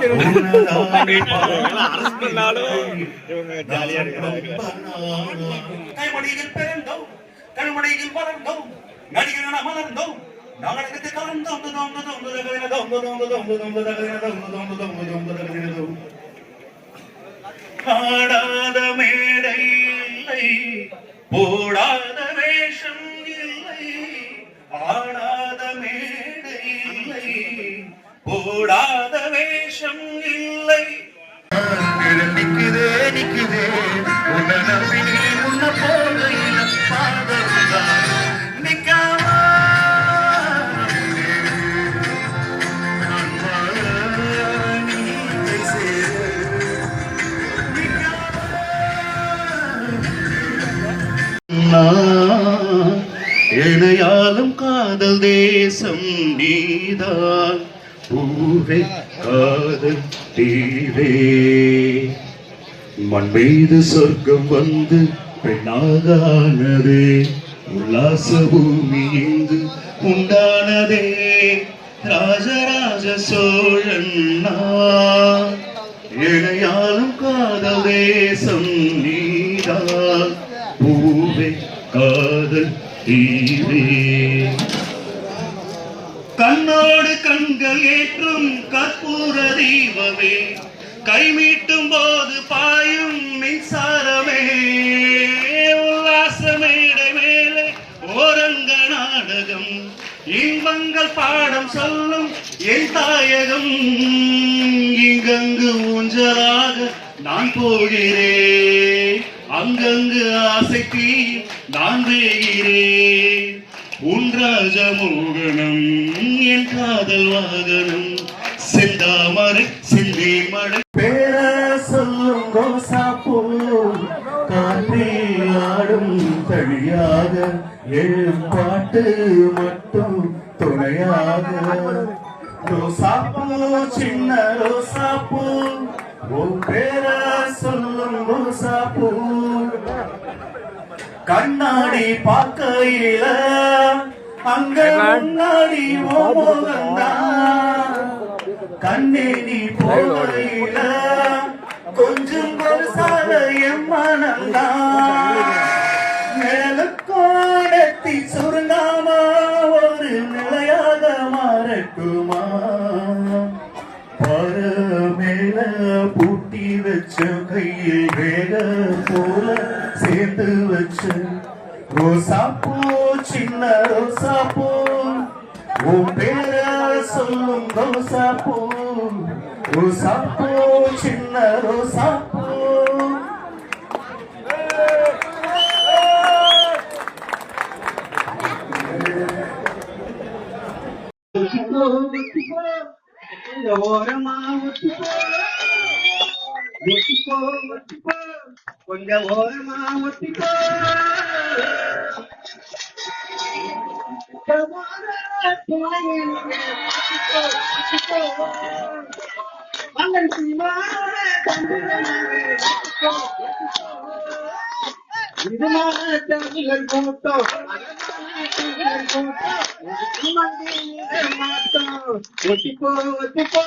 உன்னதானே அரசு பண்ணாலும் இவங்க ஜாலியா இருக்கிறாங்க கைமடியில் பிறந்தோம் கருமடியில் வளர்ந்தோம் நடிகரான மலர்ந்தோம் நாடகத்தை கலந்தோம் தோம் தோம் தகதின தோம் தோம் தோம் தோம் தகதின தோம் தோம் தோம் தோம் தகதின தோம் ஆடாத மேடை இல்லை போடாத வேஷம் போடாத வேஷம் இல்லை. நிக்குதே நிக்குதே. உன்னை நம்பி நீ போகையில பாதம் இணையாலும் காதல் தேசம் நீதான். பூவே காதல் தீவே. மண் மீது சொர்க்கம் வந்து பெண்ணாக ஆனது உல்லாச பூமி இங்கு உண்டானதே. ராஜராஜ சோழன் நான் இணையாலும் காதல் தேசம் நீதான் பூவே காதல் தீவே. கண்ணோடு கண்கள் ஏற்றும் கற்பூர தீபமே. கைமீட்டும் போது பாயும் மின்சாரமே. உல்லாச மேடை மேலே ஓரங்க நாடகம். இன்பங்கள் பாடம் சொல்லும் என் தாயகம். இங்கங்கு ஊஞ்சலாக நான் போகிறேன். அங்கங்கு ஆசை தீ நான் வேகிறேன் உன் ராஜமோகனம் காதல் வாகனம் செந்தாமரை செந்தி மழை பேர சொல்லும் ரோசாப்பூ காற்றே ஆடும் தனியாக. எழும் பாட்டு மட்டும் துணையாக. ரோசாப்பூ சின்ன ரோசாப்பூ உன் பேர சொல்லும் ரோசாப்பூ கண்ணாடி பார்க்கையில அங்க முன்னாடி கண்ணே நீ போகையில கொஞ்சம் பெருசாக என் மனம்தான் மேலக்கோடத்தி சுருங்காம ஒரு நிலையாக மாறட்டுமா? பர மேல பூட்டி வச்ச கையில் வேக போல சேர்த்து வச்ச. ரோசாப்பூ சின்ன ரோசாப்பூ. உன் பேர சொல்லும் ரோசாப்பூ. ரோசாப்பூ சின்ன ரோசாப்பூ. கொஞ்சம் ஓரமா ஒத்திக்கோ இதனால தமிழர் கூட்டம் மாட்டோம் ஒத்திப்போ ஒத்திப்போ